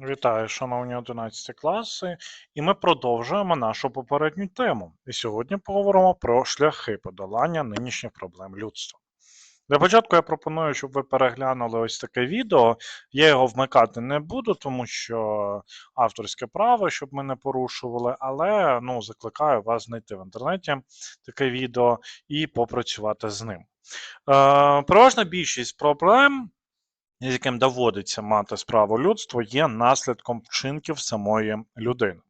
Вітаю, шановні 11 класи, і ми продовжуємо нашу попередню тему. І сьогодні поговоримо про шляхи подолання нинішніх проблем людства. Для початку я пропоную, щоб ви переглянули ось таке відео. Я його вмикати не буду, тому що авторське право, щоб ми не порушували, але ну, закликаю вас знайти в інтернеті таке відео і попрацювати з ним. Е, Переважна більшість проблем з яким доводиться мати справу людство, є наслідком вчинків самої людини.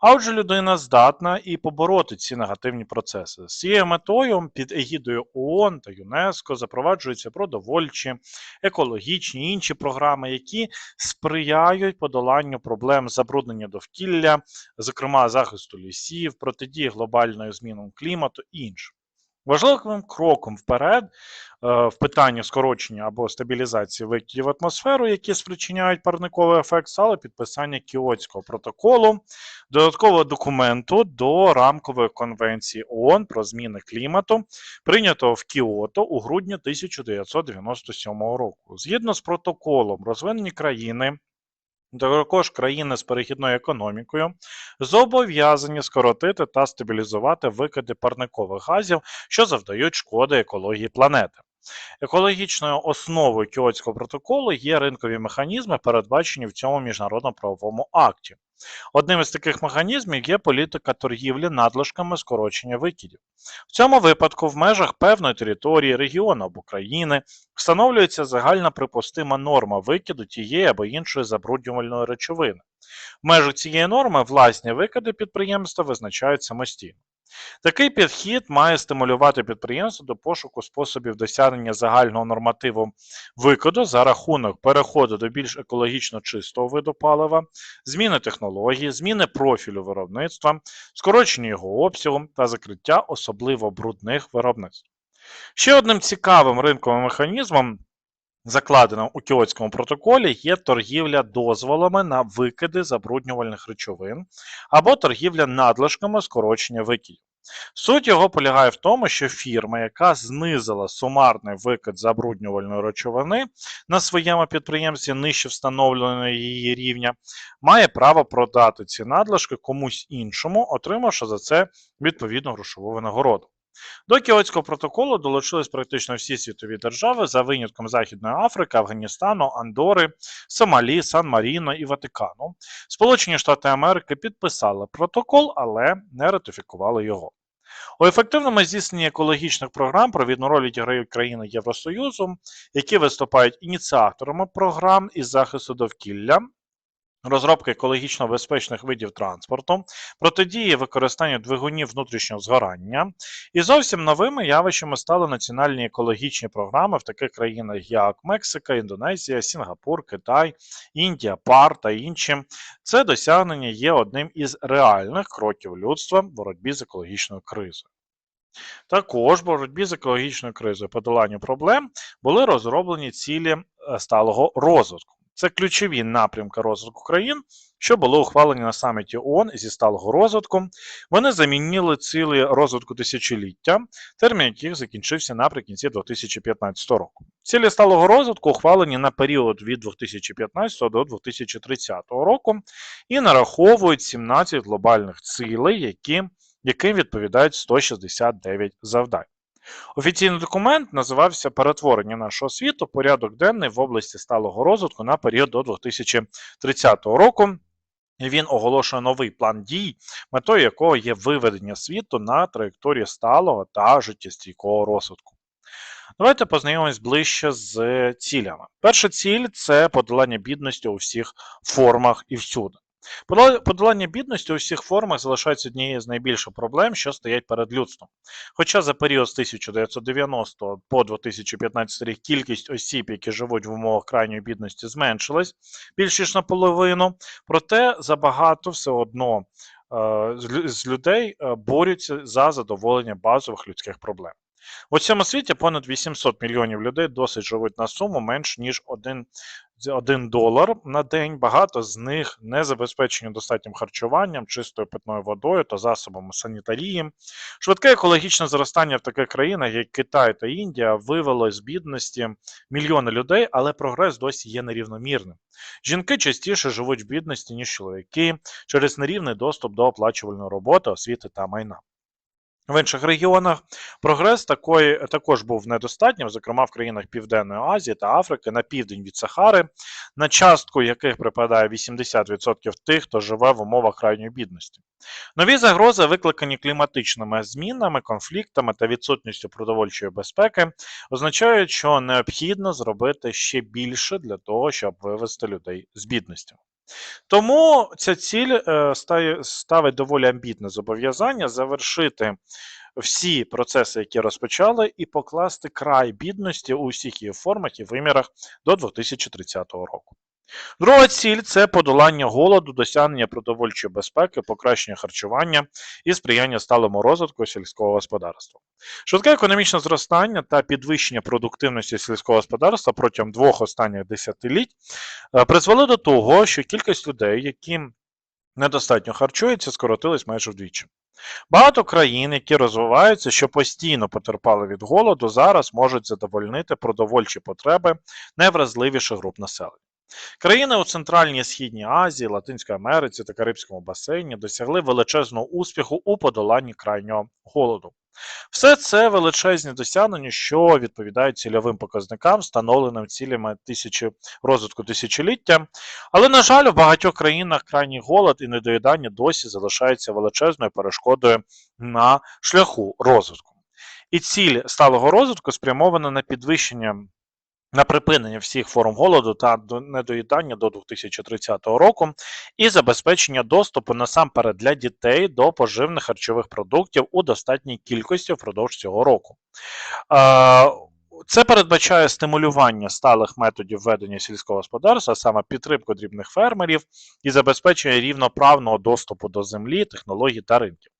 А отже, людина здатна і побороти ці негативні процеси. З цією метою під егідою ООН та ЮНЕСКО запроваджуються продовольчі, екологічні інші програми, які сприяють подоланню проблем забруднення довкілля, зокрема захисту лісів, протидії глобальної змінам клімату і інше. Важливим кроком вперед е, в питанні скорочення або стабілізації викидів в атмосферу, які спричиняють парниковий ефект, стало підписання Кіотського протоколу, додаткового документу до рамкової конвенції ООН про зміни клімату, прийнятого в Кіото у грудні 1997 року. Згідно з протоколом, розвинені країни. Також країни з перехідною економікою зобов'язані скоротити та стабілізувати викиди парникових газів, що завдають шкоди екології планети. Екологічною основою Кіотського протоколу є ринкові механізми, передбачені в цьому міжнародно-правовому акті. Одним із таких механізмів є політика торгівлі надлишками скорочення викидів. В цьому випадку в межах певної території, регіону або країни встановлюється загальна припустима норма викиду тієї або іншої забруднювальної речовини. В межах цієї норми власні викиди підприємства визначають самостійно. Такий підхід має стимулювати підприємство до пошуку способів досягнення загального нормативу викиду за рахунок переходу до більш екологічно чистого виду палива, зміни технології, зміни профілю виробництва, скорочення його обсягу та закриття особливо брудних виробництв. Ще одним цікавим ринковим механізмом закладеним у Кіотському протоколі є торгівля дозволами на викиди забруднювальних речовин або торгівля надлишками скорочення викидів. Суть його полягає в тому, що фірма, яка знизила сумарний викид забруднювальної речовини на своєму підприємстві нижче встановленого її рівня, має право продати ці надлишки комусь іншому, отримавши за це відповідну грошову винагороду. До Кіотського протоколу долучились практично всі світові держави за винятком Західної Африки, Афганістану, Андори, Сомалі, Сан-Маріно і Ватикану. Сполучені Штати Америки підписали протокол, але не ратифікували його. У ефективному здійсненні екологічних програм провідну роль відіграють країни Євросоюзу, які виступають ініціаторами програм із захисту довкілля, розробки екологічно безпечних видів транспорту, протидії використанню двигунів внутрішнього згорання. І зовсім новими явищами стали національні екологічні програми в таких країнах, як Мексика, Індонезія, Сінгапур, Китай, Індія, ПАР та інші. Це досягнення є одним із реальних кроків людства в боротьбі з екологічною кризою. Також в боротьбі з екологічною кризою подоланню проблем були розроблені цілі е, сталого розвитку. Це ключові напрямки розвитку країн, що були ухвалені на саміті ООН зі сталого розвитку. Вони замінили цілі розвитку тисячоліття, термін яких закінчився наприкінці 2015 року. Цілі сталого розвитку ухвалені на період від 2015 до 2030 року і нараховують 17 глобальних цілей, які, яким відповідають 169 завдань. Офіційний документ називався Перетворення нашого світу, порядок денний в області сталого розвитку на період до 2030 року. Він оголошує новий план дій, метою якого є виведення світу на траєкторію сталого та життєстійкого розвитку. Давайте познайомимось ближче з цілями. Перша ціль це подолання бідності у всіх формах і всюди. Подолання бідності у всіх формах залишається однією з найбільших проблем, що стоять перед людством. Хоча за період з 1990 по 2015 рік кількість осіб, які живуть в умовах крайньої бідності, зменшилась більш ніж наполовину, проте забагато все одно е, з людей е, борються за задоволення базових людських проблем. У цьому світі понад 800 мільйонів людей досить живуть на суму менш ніж 1 1 долар на день. Багато з них не забезпечені достатнім харчуванням, чистою питною водою та засобами санітарії. Швидке екологічне зростання в таких країнах, як Китай та Індія, вивело з бідності мільйони людей, але прогрес досі є нерівномірним. Жінки частіше живуть в бідності, ніж чоловіки, через нерівний доступ до оплачувальної роботи, освіти та майна. В інших регіонах прогрес такої, також був недостатнім, зокрема в країнах Південної Азії та Африки на південь від Сахари, на частку яких припадає 80% тих, хто живе в умовах крайньої бідності. Нові загрози, викликані кліматичними змінами, конфліктами та відсутністю продовольчої безпеки, означають, що необхідно зробити ще більше для того, щоб вивести людей з бідності. Тому ця ціль е, ставить доволі амбітне зобов'язання завершити всі процеси, які розпочали, і покласти край бідності у всіх її формах і вимірах до 2030 року. Друга ціль це подолання голоду, досягнення продовольчої безпеки, покращення харчування і сприяння сталому розвитку сільського господарства. Швидке економічне зростання та підвищення продуктивності сільського господарства протягом двох останніх десятиліть е, призвели до того, що кількість людей, які недостатньо харчуються, скоротилась майже вдвічі. Багато країн, які розвиваються, що постійно потерпали від голоду, зараз можуть задовольнити продовольчі потреби найвразливіших груп населення. Країни у Центральній Східній Азії, Латинській Америці та Карибському басейні досягли величезного успіху у подоланні крайнього голоду. Все це величезні досягнення, що відповідають цільовим показникам, встановленим цілями тисячі розвитку тисячоліття. Але, на жаль, в багатьох країнах крайній голод і недоїдання досі залишаються величезною перешкодою на шляху розвитку. І ціль сталого розвитку спрямована на підвищення на припинення всіх форм голоду та недоїдання до 2030 року і забезпечення доступу насамперед для дітей до поживних харчових продуктів у достатній кількості впродовж цього року. Це передбачає стимулювання сталих методів ведення сільського господарства, саме підтримку дрібних фермерів і забезпечення рівноправного доступу до землі, технологій та ринків.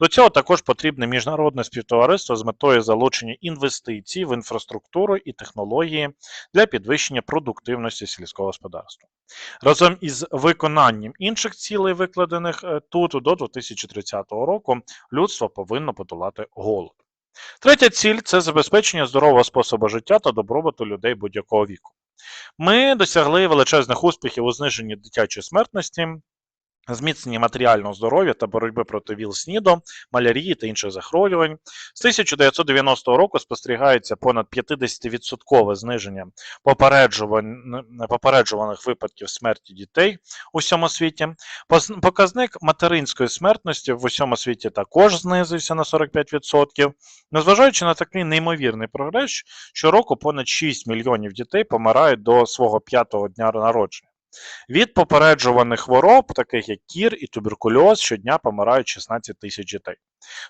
До цього також потрібне міжнародне співтовариство з метою залучення інвестицій в інфраструктуру і технології для підвищення продуктивності сільського господарства. Разом із виконанням інших цілей, викладених е, тут до 2030 року, людство повинно подолати голод. Третя ціль це забезпечення здорового способу життя та добробуту людей будь-якого віку. Ми досягли величезних успіхів у зниженні дитячої смертності, зміцненні матеріального здоров'я та боротьби проти ВІЛ-СНІДу, малярії та інших захворювань. З 1990 року спостерігається понад 50% зниження попереджуваних випадків смерті дітей у всьому світі. Показник материнської смертності в усьому світі також знизився на 45%. Незважаючи на такий неймовірний прогрес, щороку понад 6 мільйонів дітей помирають до свого п'ятого дня народження. Від попереджуваних хвороб, таких як кір і туберкульоз, щодня помирають 16 тисяч дітей.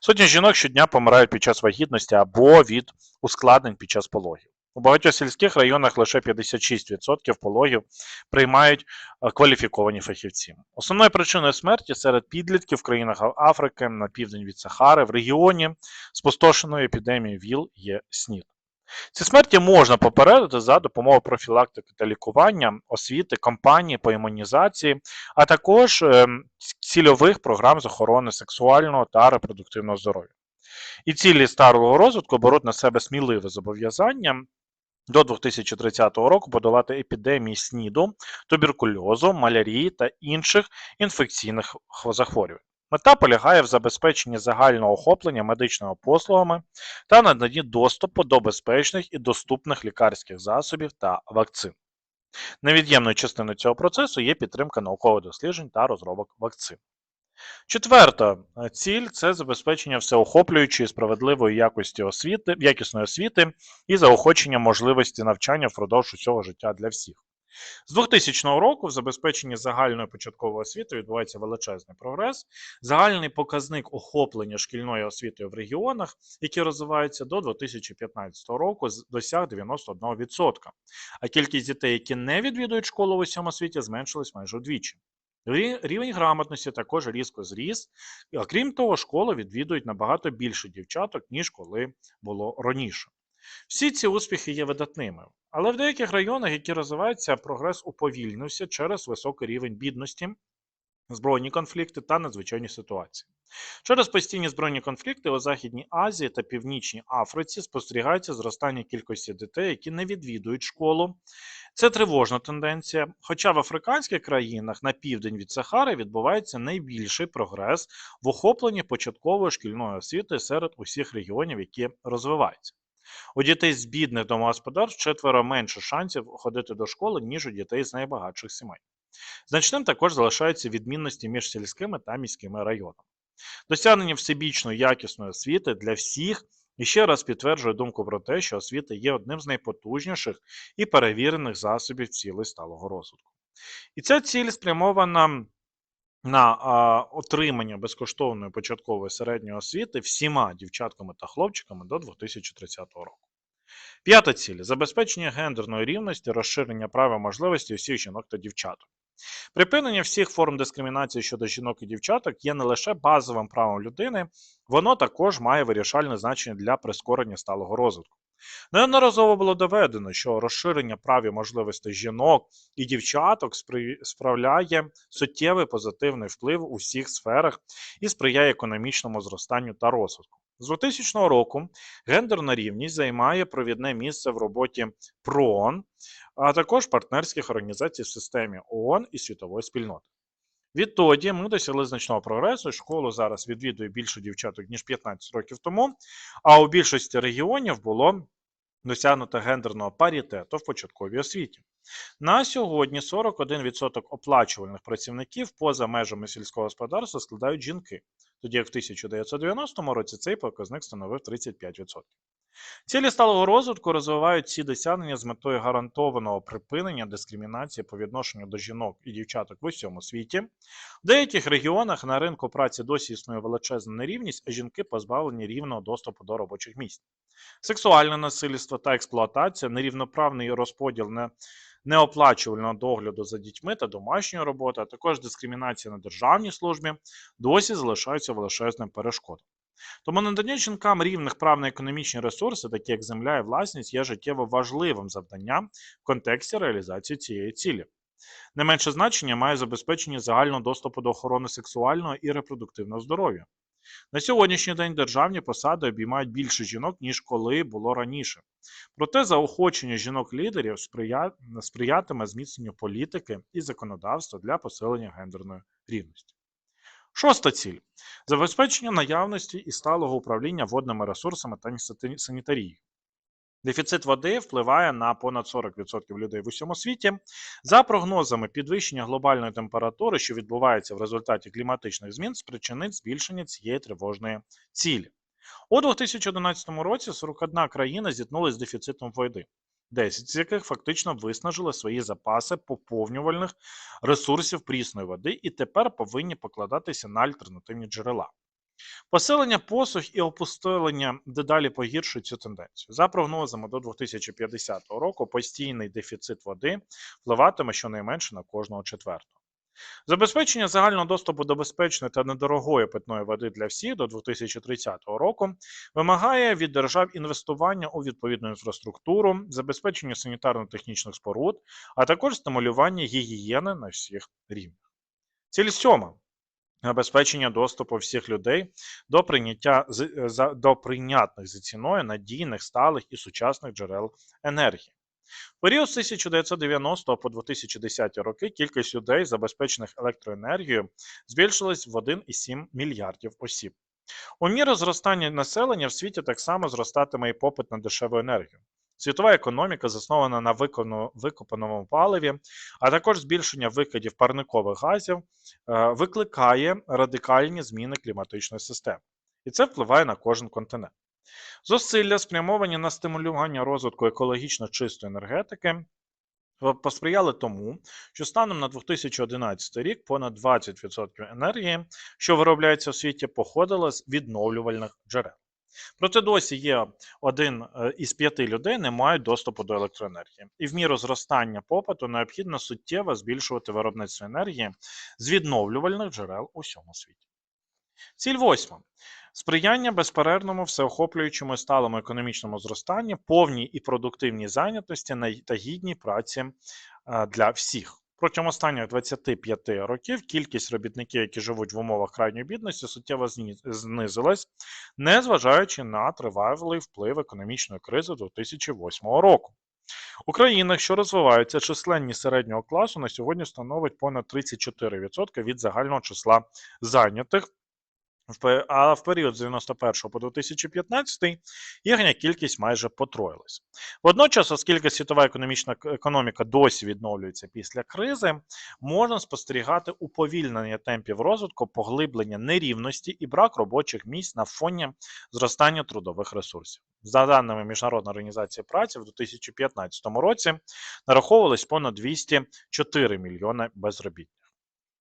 Сотні жінок щодня помирають під час вагітності або від ускладнень під час пологів. У багатьох сільських районах лише 56% пологів приймають е, кваліфіковані фахівці. Основною причиною смерті серед підлітків в країнах Африки на південь від Сахари в регіоні спустошеної епідемією ВІЛ є СНІД. Ці смерті можна попередити за допомогою профілактики та лікування, освіти, кампанії по імунізації, а також ем, цільових програм з охорони сексуального та репродуктивного здоров'я. І цілі сталого розвитку беруть на себе сміливе зобов'язання до 2030 року подолати епідемії СНІДу, туберкульозу, малярії та інших інфекційних захворювань. Мета полягає в забезпеченні загального охоплення медичними послугами та наданні доступу до безпечних і доступних лікарських засобів та вакцин. Невід'ємною частиною цього процесу є підтримка наукових досліджень та розробок вакцин. Четверта е, ціль це забезпечення всеохоплюючої справедливої якості освіти, якісної освіти і заохочення можливості навчання впродовж усього життя для всіх. З 2000 року в забезпеченні загальної початкової освіти відбувається величезний прогрес. Загальний показник охоплення шкільною освітою в регіонах, які розвиваються до 2015 року, досяг 91%. А кількість дітей, які не відвідують школу в усьому світі, зменшилась майже вдвічі. Рівень грамотності також різко зріс. А крім того, школу відвідують набагато більше дівчаток, ніж коли було раніше. Всі ці успіхи є видатними, але в деяких районах, які розвиваються, прогрес уповільнився через високий рівень бідності, збройні конфлікти та надзвичайні ситуації. Через постійні збройні конфлікти у Західній Азії та Північній Африці спостерігається зростання кількості дітей, які не відвідують школу. Це тривожна тенденція. Хоча в африканських країнах на південь від Сахари відбувається найбільший прогрес в охопленні початкової шкільної освіти серед усіх регіонів, які розвиваються. У дітей з бідних домогосподарств четверо менше шансів ходити до школи, ніж у дітей з найбагатших сімей. Значним також залишаються відмінності між сільськими та міськими районами. Досягнення всебічної якісної освіти для всіх і ще раз підтверджує думку про те, що освіта є одним з найпотужніших і перевірених засобів цілей сталого розвитку. І ця ціль спрямована на а, отримання безкоштовної початкової середньої освіти всіма дівчатками та хлопчиками до 2030 року. П'ята ціль забезпечення гендерної рівності, розширення прав і можливостей усіх жінок та дівчаток. Припинення всіх форм дискримінації щодо жінок і дівчаток є не лише базовим правом людини, воно також має вирішальне значення для прискорення сталого розвитку. Неодноразово було доведено, що розширення прав і можливостей жінок і дівчаток справляє суттєвий позитивний вплив у всіх сферах і сприяє економічному зростанню та розвитку. З 2000 року гендерна рівність займає провідне місце в роботі ПРООН, а також партнерських організацій в системі ООН і світової спільноти. Відтоді ми досягли значного прогресу. Школу зараз відвідує більше дівчаток, ніж 15 років тому, а у більшості регіонів було досягнуто гендерного паритету в початковій освіті. На сьогодні 41% оплачувальних працівників поза межами сільського господарства складають жінки, тоді як в 1990 році цей показник становив 35%. Цілі сталого розвитку розвивають ці досягнення з метою гарантованого припинення дискримінації по відношенню до жінок і дівчаток в усьому світі. В деяких регіонах на ринку праці досі існує величезна нерівність, а жінки позбавлені рівного доступу до робочих місць. Сексуальне насильство та експлуатація, нерівноправний розподіл не неоплачувального догляду за дітьми та домашньої роботи, а також дискримінація на державній службі досі залишаються величезним перешкодом. Тому надання жінкам рівних прав на економічні ресурси, такі як земля і власність, є життєво важливим завданням в контексті реалізації цієї цілі. Не менше значення має забезпечення загального доступу до охорони сексуального і репродуктивного здоров'я. На сьогоднішній день державні посади обіймають більше жінок, ніж коли було раніше. Проте заохочення жінок-лідерів сприя... сприятиме зміцненню політики і законодавства для посилення гендерної рівності. Шоста ціль забезпечення наявності і сталого управління водними ресурсами та сані- санітарією. Дефіцит води впливає на понад 40% людей в усьому світі. За прогнозами, підвищення глобальної температури, що відбувається в результаті кліматичних змін, спричинить збільшення цієї тривожної цілі. У 2011 році 41 країна зіткнулася з дефіцитом води, 10 з яких фактично виснажили свої запаси поповнювальних ресурсів прісної води і тепер повинні покладатися на альтернативні джерела. Посилення посух і опустелення дедалі погіршують цю тенденцію. За прогнозами до 2050 року постійний дефіцит води впливатиме щонайменше на кожного четвертого. Забезпечення загального доступу до безпечної та недорогої питної води для всіх до 2030 року вимагає від держав інвестування у відповідну інфраструктуру, забезпечення санітарно-технічних споруд, а також стимулювання гігієни на всіх рівнях. Ціль сьома забезпечення доступу всіх людей до прийняття е, до прийнятних за ціною надійних, сталих і сучасних джерел енергії. В період з 1990 по 2010 роки кількість людей, забезпечених електроенергією, збільшилась в 1,7 мільярдів осіб. У міру зростання населення в світі так само зростатиме і попит на дешеву енергію. Світова економіка заснована на викопаному паливі, а також збільшення викидів парникових газів е, викликає радикальні зміни кліматичної системи. І це впливає на кожен континент. Зусилля, спрямовані на стимулювання розвитку екологічно чистої енергетики, е, посприяли тому, що станом на 2011 рік понад 20% енергії, що виробляється у світі, походило з відновлювальних джерел. Проте досі є один е, із п'яти людей не мають доступу до електроенергії. І в міру зростання попиту необхідно суттєво збільшувати виробництво енергії з відновлювальних джерел у всьому світі. Ціль восьма. Сприяння безперервному, всеохоплюючому і сталому економічному зростанню, повній і продуктивній зайнятості та гідній праці е, для всіх. Протягом останніх 25 років кількість робітників, які живуть в умовах крайньої бідності, суттєво знизилась, незважаючи на тривалий вплив економічної кризи 2008 року. У країнах, що розвиваються, численність середнього класу на сьогодні становить понад 34% від загального числа зайнятих. А в період з 91 по 2015 їхня кількість майже потроїлась. Водночас, оскільки світова економічна економіка досі відновлюється після кризи, можна спостерігати уповільнення темпів розвитку, поглиблення нерівності і брак робочих місць на фоні зростання трудових ресурсів. За даними Міжнародної організації праці, в 2015 році нараховувалось понад 204 мільйони безробітних.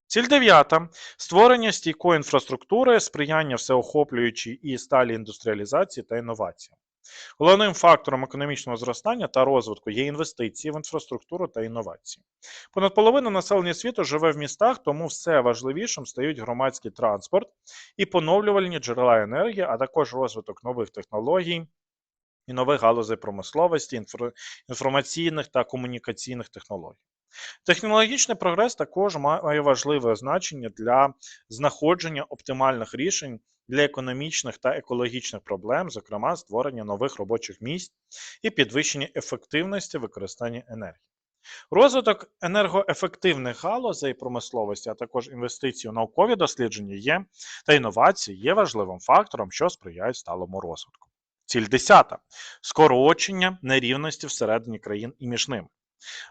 Ціль дев'ята створення стійкої інфраструктури, сприяння всеохоплюючій і сталій індустріалізації та інноваціям. Головним фактором економічного зростання та розвитку є інвестиції в інфраструктуру та інновації. Понад половина населення світу живе в містах, тому все важливішим стають громадський транспорт і поновлювальні джерела енергії, а також розвиток нових технологій і нових галузей промисловості, інформаційних та комунікаційних технологій. Технологічний прогрес також має важливе значення для знаходження оптимальних рішень для економічних та екологічних проблем, зокрема створення нових робочих місць і підвищення ефективності використання енергії. Розвиток енергоефективних галузей промисловості, а також інвестиції у наукові дослідження є та інновації є важливим фактором, що сприяють сталому розвитку. Ціль 10. Скорочення нерівності всередині країн і між ними.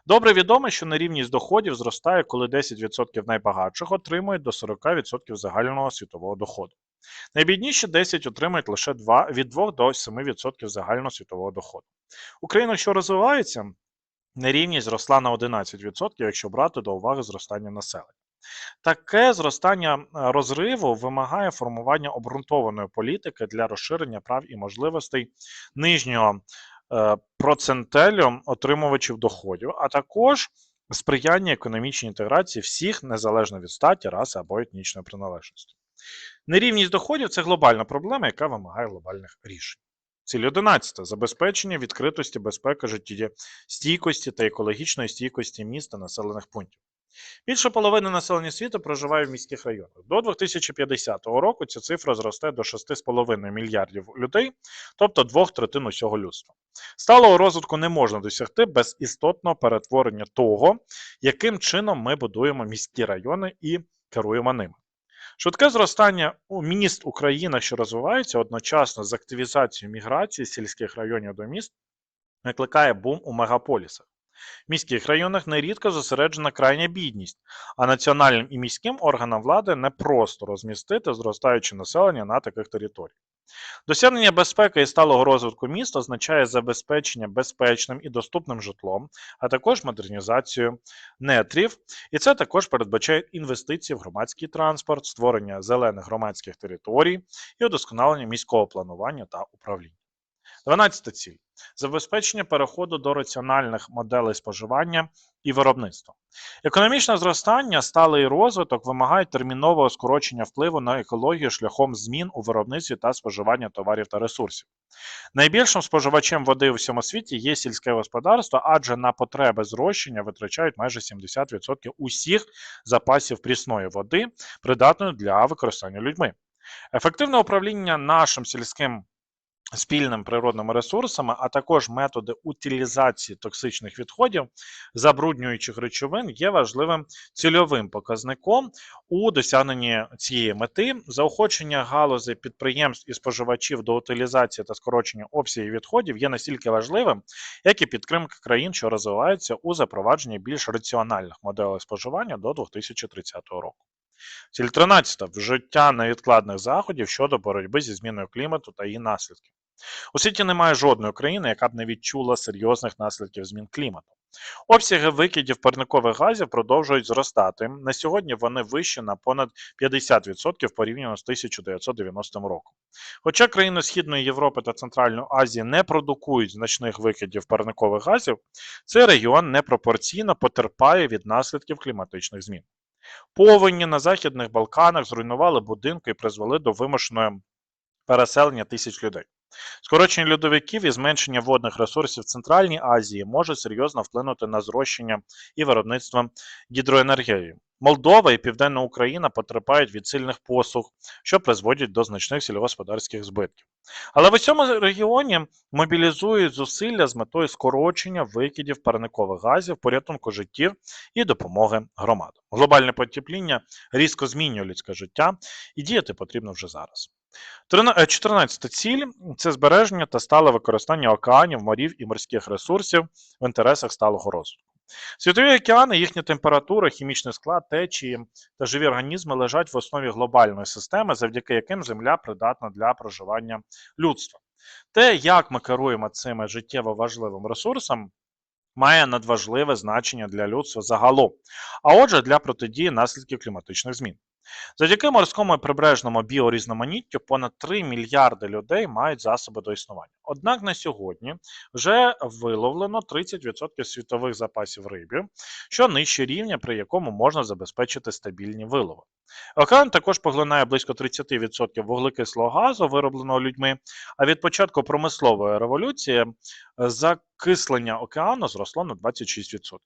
Добре відомо, що нерівність доходів зростає, коли 10% найбагатших отримують до 40% загального світового доходу. Найбідніші 10 отримують лише 2, від 2 до 7% загального світового доходу. У країнах, що розвиваються, нерівність зросла на 11%, якщо брати до уваги зростання населення. Таке зростання е, розриву вимагає формування обґрунтованої політики для розширення прав і можливостей нижнього е, процентелю отримувачів доходів, а також сприяння економічній інтеграції всіх незалежно від статі, раси або етнічної приналежності. Нерівність доходів це глобальна проблема, яка вимагає глобальних рішень. Ціль 11. Забезпечення відкритості, безпеки, життєстійкості та екологічної стійкості міст та населених пунктів. Більше половини населення світу проживає в міських районах. До 2050 року ця цифра зросте до 6,5 мільярдів людей, тобто двох третин усього людства. Сталого розвитку не можна досягти без істотного перетворення того, яким чином ми будуємо міські райони і керуємо ними. Швидке зростання у міст у що розвиваються, одночасно з активізацією міграції з сільських районів до міст, викликає бум у мегаполісах. В міських районах нерідко зосереджена крайня бідність, а національним і міським органам влади не просто розмістити зростаюче населення на таких територіях. Досягнення безпеки і сталого розвитку міст означає забезпечення безпечним і доступним житлом, а також модернізацію нетрів, і це також передбачає інвестиції в громадський транспорт, створення зелених громадських територій і удосконалення міського планування та управління. 12 ціль забезпечення переходу до раціональних моделей споживання і виробництва. Економічне зростання, сталий розвиток вимагають термінового скорочення впливу на екологію шляхом змін у виробництві та споживання товарів та ресурсів. Найбільшим споживачем води у всьому світі є сільське господарство, адже на потреби зрощення витрачають майже 70% усіх запасів прісної води, придатної для використання людьми. Ефективне управління нашим сільським спільним природними ресурсами, а також методи утилізації токсичних відходів, забруднюючих речовин є важливим цільовим показником у досягненні цієї мети. Заохочення галузей підприємств і споживачів до утилізації та скорочення обсягів відходів є настільки важливим, як і підтримка країн, що розвиваються у запровадженні більш раціональних моделей споживання до 2030 року. Ціль 13. Вжиття невідкладних заходів щодо боротьби зі зміною клімату та її наслідків. У світі немає жодної країни, яка б не відчула серйозних наслідків змін клімату. Обсяги викидів парникових газів продовжують зростати. На сьогодні вони вищі на понад 50% порівняно з 1990 роком. Хоча країни Східної Європи та Центральної Азії не продукують значних викидів парникових газів, цей регіон непропорційно потерпає від наслідків кліматичних змін. Повені на Західних Балканах зруйнували будинки і призвели до вимушеної переселення тисяч людей. Скорочення льодовиків і зменшення водних ресурсів в Центральній Азії може серйозно вплинути на зрощення і виробництво гідроенергії. Молдова і Південна Україна потерпають від сильних посух, що призводять до значних сільськогосподарських збитків. Але в усьому регіоні мобілізують зусилля з метою скорочення викидів парникових газів, порятунку життів і допомоги громадам. Глобальне потепління різко змінює людське життя, і діяти потрібно вже зараз. 14 ціль це збереження та стале використання океанів, морів і морських ресурсів в інтересах сталого розвитку. Світові океани, їхня температура, хімічний склад, течії та живі організми лежать в основі глобальної системи, завдяки яким Земля придатна для проживання людства. Те, як ми керуємо цими життєво важливим ресурсом, має надважливе значення для людства загалом, а отже, для протидії наслідків кліматичних змін. Завдяки морському і прибережному біорізноманіттю понад 3 мільярди людей мають засоби до існування. Однак на сьогодні вже виловлено 30% світових запасів рибів, що нижче рівня, при якому можна забезпечити стабільні вилови. Океан також поглинає близько 30% вуглекислого газу, виробленого людьми. А від початку промислової революції закислення океану зросло на 26%.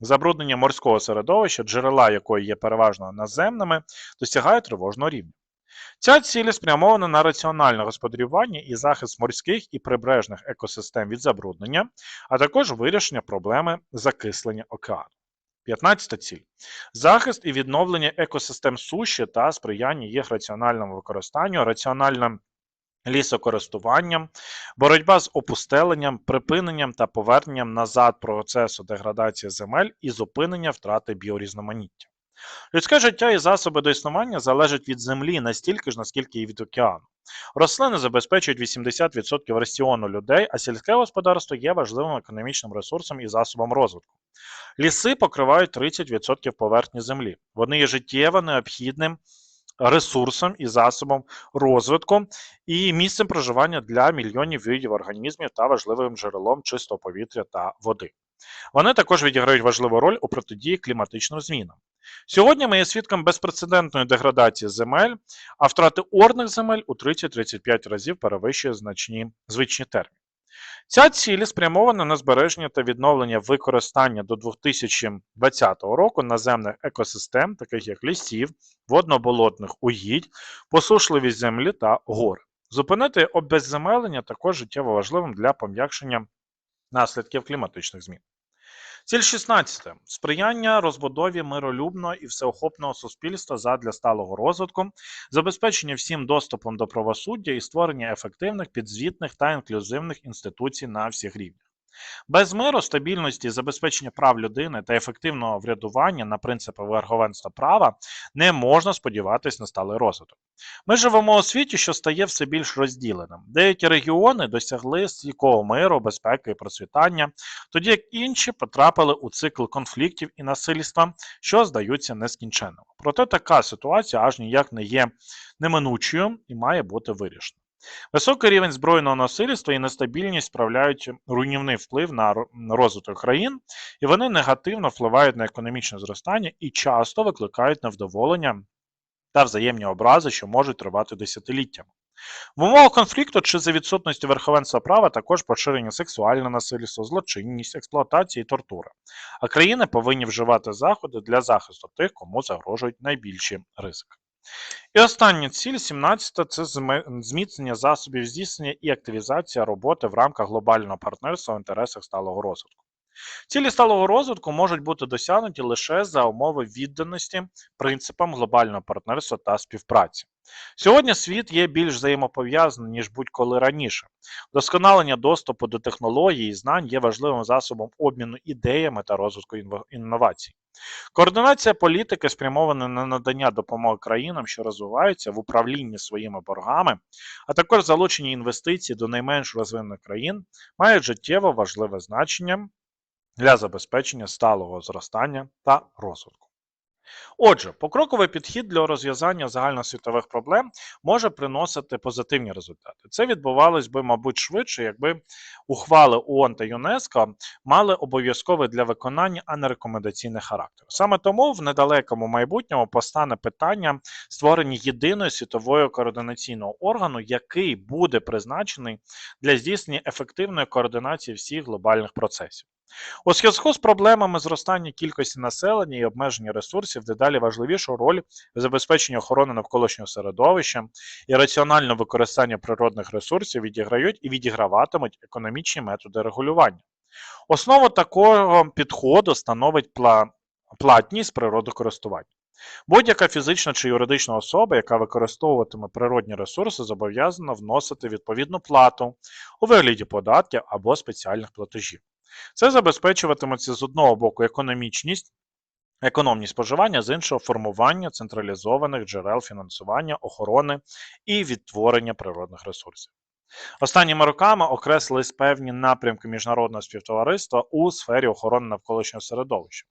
Забруднення морського середовища, джерела якої є переважно наземними, досягають тривожного рівня. Ця ціль спрямована на раціональне господарювання і захист морських і прибережних екосистем від забруднення, а також вирішення проблеми закислення океану. 15 ціль захист і відновлення екосистем суші та сприяння їх раціональному використанню, раціональним лісокористуванням, боротьба з опустеленням, припиненням та поверненням назад процесу деградації земель і зупинення втрати біорізноманіття. Людське життя і засоби до існування залежать від землі настільки ж, наскільки і від океану. Рослини забезпечують 80% раціону людей, а сільське господарство є важливим економічним ресурсом і засобом розвитку. Ліси покривають 30% поверхні землі. Вони є життєво необхідним ресурсом і засобом розвитку і місцем проживання для мільйонів видів організмів та важливим джерелом чистого повітря та води. Вони також відіграють важливу роль у протидії кліматичним змінам. Сьогодні ми є свідком безпрецедентної деградації земель, а втрати орних земель у 30-35 разів перевищує значні звичні терміни. Ця ціль спрямована на збереження та відновлення використання до 2020 року наземних екосистем, таких як лісів, водноболотних угідь, посушливість землі та гор. Зупинити обезземелення також життєво важливим для пом'якшення наслідків кліматичних змін. Ціль 16. Сприяння розбудові миролюбного і всеохопного суспільства задля сталого розвитку, забезпечення всім доступом до правосуддя і створення ефективних, підзвітних та інклюзивних інституцій на всіх рівнях. Без миру, стабільності, забезпечення прав людини та ефективного врядування на принципи верховенства права не можна сподіватись на сталий розвиток. Ми живемо у світі, що стає все більш розділеним. Деякі регіони досягли стійкого миру, безпеки і процвітання, тоді як інші потрапили у цикл конфліктів і насильства, що здаються нескінченними. Проте така ситуація аж ніяк не є неминучою і має бути вирішена. Високий рівень збройного насильства і нестабільність справляють руйнівний вплив на розвиток країн, і вони негативно впливають на економічне зростання і часто викликають невдоволення та взаємні образи, що можуть тривати десятиліттями. В умовах конфлікту чи за відсутності верховенства права також поширення сексуальне насильство, злочинність, експлуатація і тортура. А країни повинні вживати заходи для захисту тих, кому загрожують найбільші ризики. І остання ціль, 17 це зміцнення засобів здійснення і активізація роботи в рамках глобального партнерства в інтересах сталого розвитку. Цілі сталого розвитку можуть бути досягнуті лише за умови відданості принципам глобального партнерства та співпраці. Сьогодні світ є більш взаємопов'язаний, ніж будь-коли раніше. Досконалення доступу до технологій і знань є важливим засобом обміну ідеями та розвитку інновацій. Координація політики спрямована на надання допомоги країнам, що розвиваються в управлінні своїми боргами, а також залучення інвестицій до найменш розвинених країн, мають життєво важливе значення для забезпечення сталого зростання та розвитку. Отже, покроковий підхід для розв'язання загальносвітових проблем може приносити позитивні результати. Це відбувалось би, мабуть, швидше, якби ухвали ООН та ЮНЕСКО мали обов'язковий для виконання, а не рекомендаційний характер. Саме тому в недалекому майбутньому постане питання створення єдиної світової координаційного органу, який буде призначений для здійснення ефективної координації всіх глобальних процесів. У зв'язку з проблемами зростання кількості населення і обмеження ресурсів дедалі важливішу роль в забезпеченні охорони навколишнього середовища і раціонального використання природних ресурсів відіграють і відіграватимуть економічні методи регулювання. Основу такого підходу становить пла- платність природокористування. Будь-яка фізична чи юридична особа, яка використовуватиме природні ресурси, зобов'язана вносити відповідну плату у вигляді податків або спеціальних платежів. Це забезпечуватиметься з одного боку економічність, економність споживання, з іншого формування централізованих джерел фінансування, охорони і відтворення природних ресурсів. Останніми роками окреслились певні напрямки міжнародного співтовариства у сфері охорони навколишнього середовища.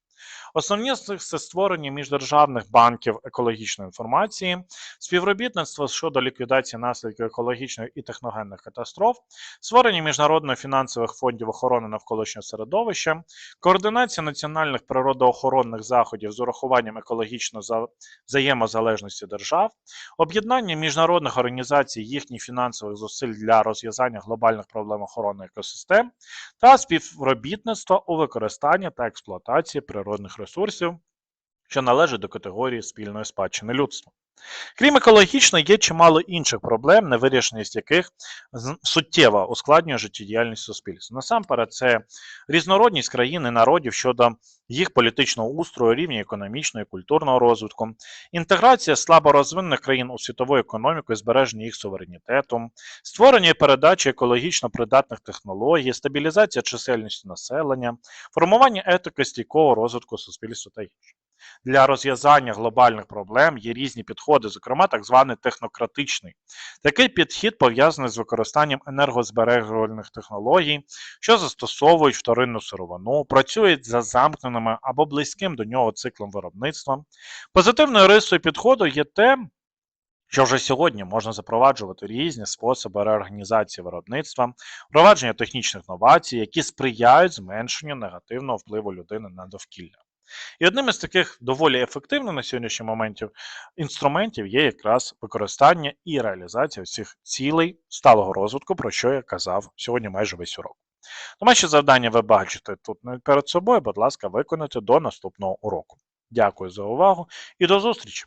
Основні з них це створення міждержавних банків екологічної інформації, співробітництво щодо ліквідації наслідків екологічних і техногенних катастроф, створення міжнародних фінансових фондів охорони навколишнього середовища, координація національних природоохоронних заходів з урахуванням екологічно за- взаємозалежності держав, об'єднання міжнародних організацій їхніх фінансових зусиль для розв'язання глобальних проблем охорони екосистем та співробітництво у використанні та експлуатації природних ресурсів, що належать до категорії спільної спадщини людства. Крім екологічної, є чимало інших проблем, невирішеність яких суттєво ускладнює життєдіяльність суспільства. Насамперед, це різнородність країн і народів щодо їх політичного устрою, рівня економічного і культурного розвитку, інтеграція слаборозвинених країн у світову економіку і збереження їх суверенітету, створення і передача екологічно придатних технологій, стабілізація чисельності населення, формування етики стійкого розвитку суспільства та інше. Для розв'язання глобальних проблем є різні підходи, зокрема так званий технократичний. Такий підхід пов'язаний з використанням енергозбережувальних технологій, що застосовують вторинну сировину, працюють за замкненими або близьким до нього циклом виробництва. Позитивною рисою підходу є те, що вже сьогодні можна запроваджувати різні способи реорганізації виробництва, впровадження технічних новацій, які сприяють зменшенню негативного впливу людини на довкілля. І одним із таких доволі ефективних на сьогоднішній момент інструментів є якраз використання і реалізація всіх цілей сталого розвитку, про що я казав сьогодні майже весь урок. Домашнє завдання ви бачите тут перед собою, будь ласка, виконайте до наступного уроку. Дякую за увагу і до зустрічі!